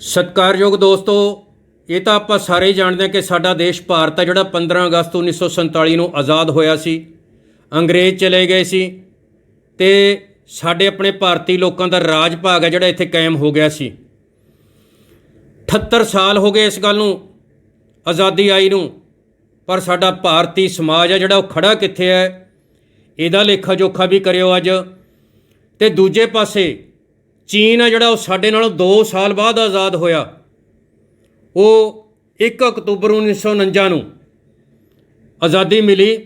ਸਤਿਕਾਰਯੋਗ ਦੋਸਤੋ, ਇਹ ਤਾਂ ਆਪਾਂ ਸਾਰੇ ਹੀ ਜਾਣਦੇ ਹਾਂ ਕਿ ਸਾਡਾ ਦੇਸ਼ ਭਾਰਤ ਹੈ ਜਿਹੜਾ 15 ਅਗਸਤ 1947 ਨੂੰ ਆਜ਼ਾਦ ਹੋਇਆ ਸੀ, ਅੰਗਰੇਜ਼ ਚਲੇ ਗਏ ਸੀ ਤੇ ਸਾਡੇ ਆਪਣੇ ਭਾਰਤੀ ਲੋਕਾਂ ਦਾ ਰਾਜ ਭਾਗ ਹੈ ਜਿਹੜਾ ਇੱਥੇ ਕਾਇਮ ਹੋ ਗਿਆ ਸੀ। 78 ਸਾਲ ਹੋ ਗਏ ਇਸ ਗੱਲ ਨੂੰ, ਆਜ਼ਾਦੀ ਆਈ ਨੂੰ, ਪਰ ਸਾਡਾ ਭਾਰਤੀ ਸਮਾਜ ਹੈ ਜਿਹੜਾ ਉਹ ਖੜਾ ਕਿੱਥੇ ਹੈ, ਇਹਦਾ ਲੇਖਾ ਜੋਖਾ ਵੀ ਕਰਿਓ ਅੱਜ ਤੇ ਦੂਜੇ ਪਾਸੇ ਚੀਨ ਆ ਜਿਹੜਾ ਉਹ ਸਾਡੇ ਨਾਲੋਂ 2 ਸਾਲ ਬਾਅਦ ਆਜ਼ਾਦ ਹੋਇਆ। ਉਹ 1 ਅਕਤੂਬਰ 1949 ਨੂੰ ਆਜ਼ਾਦੀ ਮਿਲੀ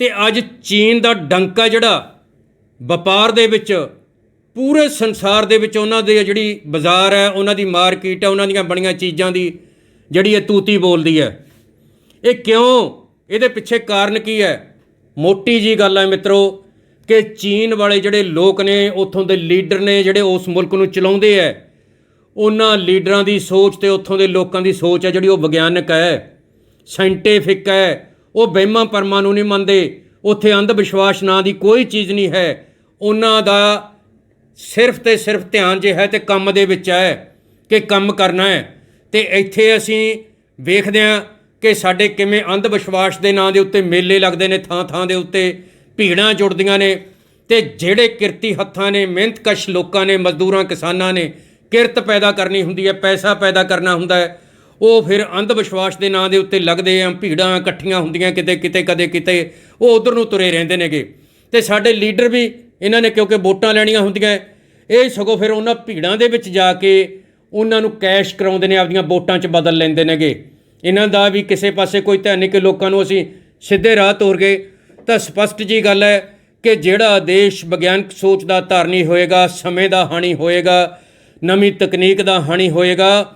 ਤੇ ਅੱਜ ਚੀਨ ਦਾ ਡੰਕਾ ਜਿਹੜਾ ਵਪਾਰ ਦੇ ਵਿੱਚ, ਪੂਰੇ ਸੰਸਾਰ ਦੇ ਵਿੱਚ ਉਹਨਾਂ ਦੇ ਜਿਹੜੀ ਬਾਜ਼ਾਰ ਹੈ, ਉਹਨਾਂ ਦੀ ਮਾਰਕੀਟ ਹੈ, ਉਹਨਾਂ ਦੀਆਂ ਬਣੀਆਂ ਚੀਜ਼ਾਂ ਦੀ ਜਿਹੜੀ ਇਹ ਤੂਤੀ ਬੋਲਦੀ ਹੈ। ਇਹ ਕਿਉਂ? ਇਹਦੇ ਪਿੱਛੇ ਕਾਰਨ ਕੀ ਹੈ? ਮੋਟੀ ਜੀ ਗੱਲ ਹੈ ਮਿੱਤਰੋ ਕਿ ਚੀਨ ਵਾਲੇ ਜਿਹੜੇ ਲੋਕ ਨੇ, ਉੱਥੋਂ ਦੇ ਲੀਡਰ ਨੇ ਜਿਹੜੇ ਉਸ ਮੁਲਕ ਨੂੰ ਚਲਾਉਂਦੇ ਐ, ਉਹਨਾਂ ਲੀਡਰਾਂ ਦੀ ਸੋਚ ਤੇ ਉੱਥੋਂ ਦੇ ਲੋਕਾਂ ਦੀ ਸੋਚ ਹੈ ਜਿਹੜੀ ਉਹ ਵਿਗਿਆਨਕ ਹੈ ਸਾਇੰਟੀਫਿਕ ਹੈ ਉਹ ਵਹਿਮਾਂ ਪਰਮਾਂ ਨੂੰ ਨਹੀਂ ਮੰਨਦੇ, ਉੱਥੇ ਅੰਧ ਵਿਸ਼ਵਾਸ ਨਾਂ ਦੀ ਕੋਈ ਚੀਜ਼ ਨਹੀਂ ਹੈ, ਉਹਨਾਂ ਦਾ ਸਿਰਫ ਤੇ ਸਿਰਫ ਧਿਆਨ ਜੇ ਹੈ ਤੇ ਕੰਮ ਦੇ ਵਿੱਚ ਹੈ ਕਿ ਕੰਮ ਕਰਨਾ ਹੈ ਤੇ ਇੱਥੇ ਅਸੀਂ ਵੇਖਦੇ ਹਾਂ ਕਿ ਸਾਡੇ ਕਿਵੇਂ ਅੰਧ ਵਿਸ਼ਵਾਸ ਦੇ ਨਾਂ ਦੇ ਉੱਤੇ ਮੇਲੇ ਲੱਗਦੇ ਨੇ ਥਾਂ ਥਾਂ ਦੇ ਉੱਤੇ ਭੀੜਾਂ ਜੁੜਦੀਆਂ ਨੇ ਤੇ ਜਿਹੜੇ ਕਿਰਤੀ ਹੱਥਾਂ ਨੇ, ਮਿਹਨਤਕਸ਼ ਲੋਕਾਂ ਨੇ, ਮਜ਼ਦੂਰਾਂ, ਕਿਸਾਨਾਂ ਨੇ ਕਿਰਤ ਪੈਦਾ ਕਰਨੀ ਹੁੰਦੀ ਹੈ, ਪੈਸਾ ਪੈਦਾ ਕਰਨਾ ਹੁੰਦਾ ਹੈ, ਉਹ ਫਿਰ ਅੰਧ ਵਿਸ਼ਵਾਸ ਦੇ ਨਾਂ ਦੇ ਉੱਤੇ ਲੱਗਦੇ ਆ, ਭੀੜਾਂ ਇਕੱਠੀਆਂ ਹੁੰਦੀਆਂ ਕਿਤੇ ਕਿਤੇ, ਕਦੇ ਕਿਤੇ, ਉਹ ਉਧਰ ਨੂੰ ਤੁਰੇ ਰਹਿੰਦੇ ਨੇਗੇ। ਤੇ ਸਾਡੇ ਲੀਡਰ ਵੀ ਇਹਨਾਂ ਨੇ ਕਿਉਂਕਿ ਵੋਟਾਂ ਲੈਣੀਆਂ ਹੁੰਦੀਆਂ ਇਹ ਸਗੋਂ ਫਿਰ ਉਹਨਾਂ ਭੀੜਾਂ ਦੇ ਵਿੱਚ ਜਾ ਕੇ ਉਹਨਾਂ ਨੂੰ ਕੈਸ਼ ਕਰਾਉਂਦੇ ਨੇ, ਆਪਦੀਆਂ ਵੋਟਾਂ 'ਚ ਬਦਲ ਲੈਂਦੇ ਨੇਗੇ। ਇਹਨਾਂ ਦਾ ਵੀ ਕਿਸੇ ਪਾਸੇ ਕੋਈ ਧਿਆਨ ਨਹੀਂ ਕਿ ਲੋਕਾਂ ਨੂੰ ਅਸੀਂ ਸਿੱਧੇ ਰਾਹ ਤੋਰ ਗਏ ਤਾਂ ਸਪਸ਼ਟ ਜੀ ਗੱਲ ਹੈ ਕਿ ਜਿਹੜਾ ਦੇਸ਼ ਵਿਗਿਆਨਕ ਸੋਚ ਦਾ ਧਾਰਨੀ ਹੋਏਗਾ, ਸਮੇਂ ਦਾ ਹਾਣੀ ਹੋਏਗਾ, ਨਵੀਂ ਤਕਨੀਕ ਦਾ ਹਾਣੀ ਹੋਏਗਾ,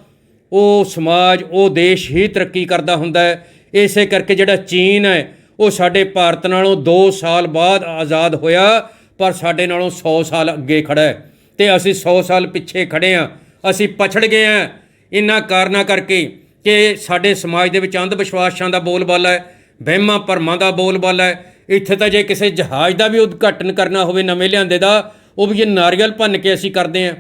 ਉਹ ਸਮਾਜ, ਉਹ ਦੇਸ਼ ਹੀ ਤਰੱਕੀ ਕਰਦਾ ਹੁੰਦਾ ਹੈ। ਇਸੇ ਕਰਕੇ ਜਿਹੜਾ ਚੀਨ ਹੈ, ਉਹ ਸਾਡੇ ਭਾਰਤ ਨਾਲੋਂ 2 ਸਾਲ ਬਾਅਦ ਆਜ਼ਾਦ ਹੋਇਆ, ਪਰ ਸਾਡੇ ਨਾਲੋਂ 100 ਸਾਲ ਅੱਗੇ ਖੜਾ ਹੈ। ਤੇ ਅਸੀਂ 100 ਸਾਲ ਪਿੱਛੇ ਖੜੇ ਆ ਅਸੀਂ ਪਛੜ ਗਏ ਆ ਇਨ੍ਹਾਂ ਕਾਰਨਾਂ ਕਰਕੇ ਕਿ ਸਾਡੇ ਸਮਾਜ ਦੇ ਵਿੱਚ ਅੰਧ ਵਿਸ਼ਵਾਸਾਂ ਦਾ ਬੋਲਬਾਲਾ ਹੈ, ਵਹਿਮਾਂ ਭਰਮਾਂ ਦਾ ਬੋਲਬਾਲਾ ਹੈ ਇੱਥੇ ਤਾਂ ਜੇ ਕਿਸੇ ਜਹਾਜ਼ ਦਾ ਵੀ ਉਦਘਾਟਨ ਕਰਨਾ ਹੋਵੇ ਨਵੇਂ ਲਿਆਂਦੇ ਦਾ, ਉਹ ਵੀ ਇਹ ਨਾਰੀਅਲ ਭੰਨ ਕੇ ਅਸੀਂ ਕਰਦੇ ਹਾਂ।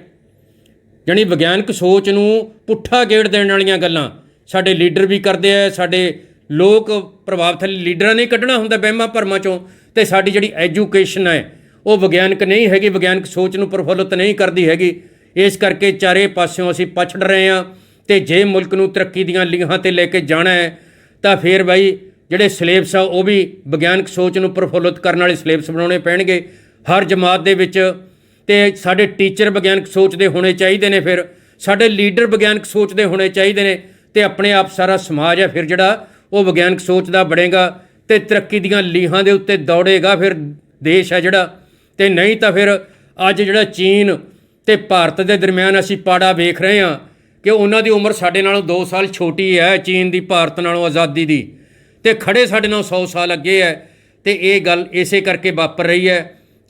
ਜਾਣੀ ਵਿਗਿਆਨਕ ਸੋਚ ਨੂੰ ਪੁੱਠਾ ਗੇੜ ਦੇਣ ਵਾਲੀਆਂ ਗੱਲਾਂ। ਸਾਡੇ ਲੀਡਰ ਵੀ ਕਰਦੇ ਆ, ਸਾਡੇ ਲੋਕ ਪ੍ਰਭਾਵਿਤ ਲੀਡਰਾਂ ਨੇ ਕੱਢਣਾ ਹੁੰਦਾ ਵਹਿਮਾਂ ਭਰਮਾਂ ਚੋਂ। ਤੇ ਸਾਡੀ ਜਿਹੜੀ ਐਜੂਕੇਸ਼ਨ ਹੈ, ਉਹ ਵਿਗਿਆਨਕ ਨਹੀਂ ਹੈਗੀ, ਵਿਗਿਆਨਕ ਸੋਚ ਨੂੰ ਪ੍ਰਫੁੱਲਤ ਨਹੀਂ ਕਰਦੀ ਹੈਗੀ। ਇਸ ਕਰਕੇ ਚਾਰੇ ਪਾਸਿਓਂ ਅਸੀਂ ਪਛੜ ਰਹੇ ਹਾਂ ਤੇ ਜੇ ਮੁਲਕ ਨੂੰ ਤਰੱਕੀ ਦੀਆਂ ਲੀਹਾਂ ਤੇ ਲੈ ਕੇ ਜਾਣਾ ਹੈ, ਤਾਂ ਫਿਰ ਬਾਈ ਜਿਹੜੇ ਸਿਲੇਬਸ ਆ, ਉਹ ਵੀ ਵਿਗਿਆਨਕ ਸੋਚ ਨੂੰ ਪ੍ਰਫੁੱਲਤ ਕਰਨ ਵਾਲੇ ਸਿਲੇਬਸ ਬਣਾਉਣੇ ਪੈਣਗੇ। ਹਰ ਜਮਾਤ ਦੇ ਵਿੱਚ ਤੇ ਸਾਡੇ ਟੀਚਰ ਵਿਗਿਆਨਕ ਸੋਚ ਦੇ ਹੋਣੇ ਚਾਹੀਦੇ ਨੇ ਫਿਰ। ਸਾਡੇ ਲੀਡਰ ਵਿਗਿਆਨਕ ਸੋਚ ਦੇ ਹੋਣੇ ਚਾਹੀਦੇ ਨੇ ਤੇ ਆਪਣੇ ਆਪ ਸਾਰਾ ਸਮਾਜ ਹੈ ਫਿਰ ਜਿਹੜਾ ਉਹ ਵਿਗਿਆਨਕ ਸੋਚ ਦਾ ਬਣੇਗਾ ਤੇ ਤਰੱਕੀ ਦੀਆਂ ਲੀਹਾਂ ਦੇ ਉੱਤੇ ਦੌੜੇਗਾ ਫਿਰ ਦੇਸ਼ ਹੈ ਜਿਹੜਾ। ਤੇ ਨਹੀਂ ਤਾਂ ਫਿਰ ਅੱਜ ਜਿਹੜਾ ਚੀਨ ਤੇ ਭਾਰਤ ਦੇ ਦਰਮਿਆਨ ਅਸੀਂ ਪਾੜਾ ਵੇਖ ਰਹੇ ਹਾਂ ਕਿ ਉਹਨਾਂ ਦੀ ਉਮਰ ਸਾਡੇ ਨਾਲੋਂ 2 ਸਾਲ ਛੋਟੀ ਹੈ, ਚੀਨ ਦੀ, ਭਾਰਤ ਨਾਲੋਂ ਆਜ਼ਾਦੀ ਦੀ। ਤੇ ਖੜੇ ਸਾਡੇ ਨਾਲ 100 ਸਾਲ ਅੱਗੇ ਹੈ ਤੇ ਇਹ ਗੱਲ ਇਸੇ ਕਰਕੇ ਵਾਪਰ ਰਹੀ ਹੈ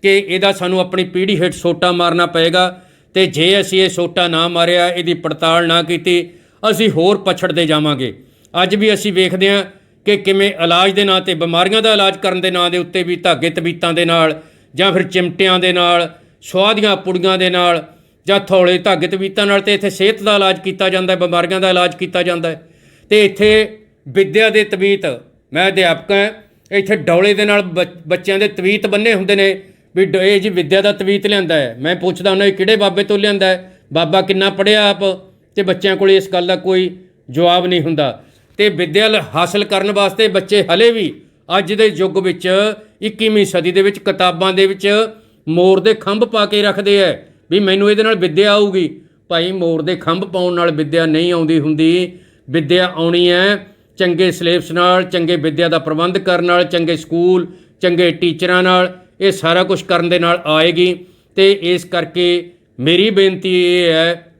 ਕਿ ਇਹਦਾ ਸਾਨੂੰ ਆਪਣੀ ਪੀੜ੍ਹੀ ਹੇਠ ਸੋਟਾ ਮਾਰਨਾ ਪਏਗਾ ਤੇ ਜੇ ਅਸੀਂ ਇਹ ਸੋਟਾ ਨਾ ਮਾਰਿਆ, ਇਹਦੀ ਪੜਤਾਲ ਨਾ ਕੀਤੀ, ਅਸੀਂ ਹੋਰ ਪਛੜਦੇ ਜਾਵਾਂਗੇ। ਅੱਜ ਵੀ ਅਸੀਂ ਵੇਖਦੇ ਹਾਂ ਕਿ ਕਿਵੇਂ ਇਲਾਜ ਦੇ ਨਾਂ ਤੇ, ਬਿਮਾਰੀਆਂ ਦਾ ਇਲਾਜ ਕਰਨ ਦੇ ਨਾਂ ਦੇ ਉੱਤੇ ਵੀ ਧਾਗੇ ਤਬੀਤਾਂ ਦੇ ਨਾਲ ਜਾਂ ਫਿਰ ਚਿਮਟਿਆਂ ਦੇ ਨਾਲ ਸੁਆਦੀਆਂ ਪੁੜੀਆਂ ਦੇ ਨਾਲ ਜਾਂ ਥੋੜੇ ਧਾਗੇ ਤਬੀਤਾਂ ਨਾਲ ਤੇ ਇੱਥੇ ਸਿਹਤ ਦਾ ਇਲਾਜ ਕੀਤਾ ਜਾਂਦਾ ਹੈ ਬਿਮਾਰੀਆਂ ਦਾ ਇਲਾਜ ਕੀਤਾ ਜਾਂਦਾ। ਹੈ ਤੇ ਇੱਥੇ ਵਿੱਦਿਆ ਦੇ ਤਵੀਤ। ਮੈਂ ਅਧਿਆਪਕ ਹਾਂ। ਇੱਥੇ ਡੌਲੇ ਦੇ ਨਾਲ ਬੱਚ- ਬੱਚਿਆਂ ਦੇ ਤਵੀਤ ਬੰਨੇ ਹੁੰਦੇ ਨੇ ਵੀ ਡ- ਇਹ ਜੀ ਵਿੱਦਿਆ ਦਾ ਤਵੀਤ ਲਿਆਂਦਾ ਹੈ। ਮੈਂ ਪੁੱਛਦਾ ਉਹਨਾਂ ਕਿਹੜੇ ਬਾਬੇ ਤੋਂ ਲਿਆਂਦਾ ਹੈ? ਬਾਬਾ ਕਿੰਨਾ ਪੜਿਆ ਆਪ? ਤੇ ਬੱਚਿਆਂ ਕੋਲ ਇਸ ਗੱਲ ਦਾ ਕੋਈ ਜਵਾਬ ਨਹੀਂ ਹੁੰਦਾ। ਤੇ ਵਿੱਦਿਆ ਲ- ਹਾਸਲ ਕਰਨ ਵਾਸਤੇ ਬੱਚੇ ਹਲੇ ਵੀ ਅੱਜ ਦੇ ਯੁੱਗ ਵਿੱਚ 21ਵੀਂ ਸਦੀ ਦੇ ਵਿੱਚ ਕਿਤਾਬਾਂ ਦੇ ਵਿੱਚ ਮੋਰ ਦੇ ਖੰਭ ਪਾ ਕੇ ਰੱਖਦੇ ਐ ਵੀ ਮੈਨੂੰ ਇਹਦੇ ਨਾਲ ਵਿੱਦਿਆ ਆਊਗੀ। ਭਾਈ, ਮੋਰ ਦੇ ਖੰਭ ਪਾਉਣ ਨਾਲ ਵਿੱਦਿਆ ਨਹੀਂ ਆਉਂਦੀ ਹੁੰਦੀ। ਵਿੱਦਿਆ ਆਉਣੀ ਹੈ ਚੰਗੇ ਸਿਲੇਬਸ ਨਾਲ, ਚੰਗੇ ਵਿੱਦਿਆ ਦਾ ਪ੍ਰਬੰਧ ਕਰਨ ਨਾਲ, ਚੰਗੇ ਸਕੂਲ, ਚੰਗੇ ਟੀਚਰਾਂ ਨਾਲ, ਇਹ ਸਾਰਾ ਕੁਝ ਕਰਨ ਦੇ ਨਾਲ ਆਏਗੀ। ਤੇ ਇਸ ਕਰਕੇ ਮੇਰੀ ਬੇਨਤੀ ਇਹ ਹੈ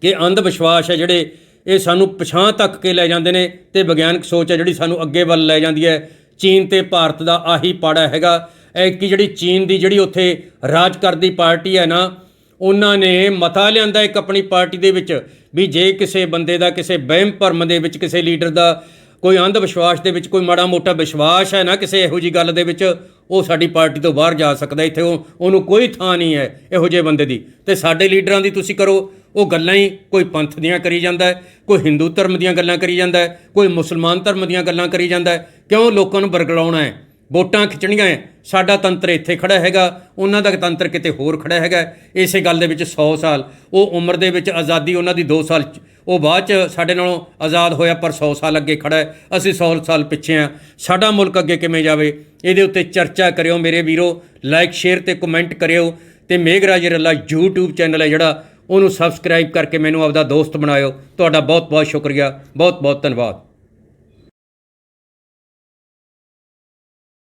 ਕਿ ਅੰਧ ਵਿਸ਼ਵਾਸ ਹੈ ਜਿਹੜੇ ਇਹ ਸਾਨੂੰ ਪਛਾਂ ਤੱਕ ਕੇ ਲੈ ਜਾਂਦੇ ਨੇ ਤੇ ਵਿਗਿਆਨਕ ਸੋਚ ਹੈ ਜਿਹੜੀ ਸਾਨੂੰ ਅੱਗੇ ਵੱਲ ਲੈ ਜਾਂਦੀ ਹੈ। ਚੀਨ ਤੇ ਭਾਰਤ ਦਾ ਆਹੀ ਪਾੜਾ ਹੈਗਾ। ਇਹ ਕਿ ਜਿਹੜੀ ਚੀਨ ਦੀ ਜਿਹੜੀ ਉੱਥੇ ਰਾਜ ਕਰਦੀ ਪਾਰਟੀ ਹੈ ਨਾ ਉਹਨਾਂ ਨੇ ਮਤਾ ਲਿਆਂਦਾ ਇੱਕ ਆਪਣੀ ਪਾਰਟੀ ਦੇ ਵਿੱਚ ਵੀ ਜੇ ਕਿਸੇ ਬੰਦੇ ਦਾ, ਕਿਸੇ ਵਹਿਮ ਭਰਮ ਦੇ ਵਿੱਚ, ਕਿਸੇ ਲੀਡਰ ਦਾ ਕੋਈ ਅੰਧ ਵਿਸ਼ਵਾਸ ਦੇ ਵਿੱਚ, ਕੋਈ ਮਾੜਾ ਮੋਟਾ ਵਿਸ਼ਵਾਸ ਹੈ ਨਾ ਕਿਸੇ ਇਹੋ ਜੀ ਗੱਲ ਦੇ ਵਿੱਚ, ਉਹ ਸਾਡੀ ਪਾਰਟੀ ਤੋਂ ਬਾਹਰ ਜਾ ਸਕਦਾ, ਇੱਥੇ ਉਹ, ਉਹਨੂੰ ਕੋਈ ਥਾਂ ਨਹੀਂ ਹੈ ਇਹੋ ਜਿਹੇ ਬੰਦੇ ਦੀ। ਤੇ ਸਾਡੇ ਲੀਡਰਾਂ ਦੀ ਤੁਸੀਂ ਕਰੋ, ਉਹ ਗੱਲਾਂ ਹੀ ਕੋਈ ਪੰਥ ਦੀਆਂ ਕਰੀ ਜਾਂਦਾ ਹੈ, ਕੋਈ ਹਿੰਦੂ ਧਰਮ ਦੀਆਂ ਗੱਲਾਂ ਕਰੀ ਜਾਂਦਾ ਹੈ, ਕੋਈ ਮੁਸਲਮਾਨ ਧਰਮ ਦੀਆਂ ਗੱਲਾਂ ਕਰੀ ਜਾਂਦਾ ਹੈ। ਕਿਉਂ ਲੋਕਾਂ ਨੂੰ ਬਰਗਲਾਉਣਾ ਹੈ? ਵੋਟਾਂ ਖਿੱਚਣੀਆਂ ਹੈ ਸਾਡਾ ਤੰਤਰ ਇੱਥੇ ਖੜਾ ਹੈਗਾ। ਉਹਨਾਂ ਦਾ ਤੰਤਰ ਕਿਤੇ ਹੋਰ ਖੜਾ ਹੈਗਾ। ਇਸੇ ਗੱਲ ਦੇ ਵਿੱਚ 100 ਸਾਲ। ਉਹ ਉਮਰ ਦੇ ਵਿੱਚ ਆਜ਼ਾਦੀ ਉਹਨਾਂ ਦੀ 2 ਸਾਲ ਚ- ਉਹ ਬਾਅਦ ਚ ਸਾਡੇ ਨਾਲੋਂ ਆਜ਼ਾਦ ਹੋਇਆ ਪਰ 100 ਸਾਲ ਅੱਗੇ ਖੜਾ ਹੈ ਅਸੀਂ 100 ਸਾਲ ਪਿੱਛੇ ਆ। ਸਾਡਾ ਮੁਲਕ ਅੱਗੇ ਕਿਵੇਂ ਜਾਵੇ? ਇਹਦੇ ਉੱਤੇ ਚਰਚਾ ਕਰਿਓ ਮੇਰੇ ਵੀਰੋ। ਲਾਈਕ ਸ਼ੇਅਰ ਤੇ ਕਮੈਂਟ ਕਰਿਓ। ਤੇ ਮੇਘਰਾਜ ਰੱਲਾ YouTube ਚੈਨਲ ਹੈ ਜਿਹੜਾ, ਉਹਨੂੰ ਸਬਸਕ੍ਰਾਈਬ ਕਰਕੇ ਮੈਨੂੰ ਆਪਦਾ ਦੋਸਤ ਬਣਾਇਓ। ਤੁਹਾਡਾ ਬਹੁਤ ਬਹੁਤ ਸ਼ੁਕਰੀਆ। ਬਹੁਤ ਬਹੁਤ ਧੰਨਵਾਦ।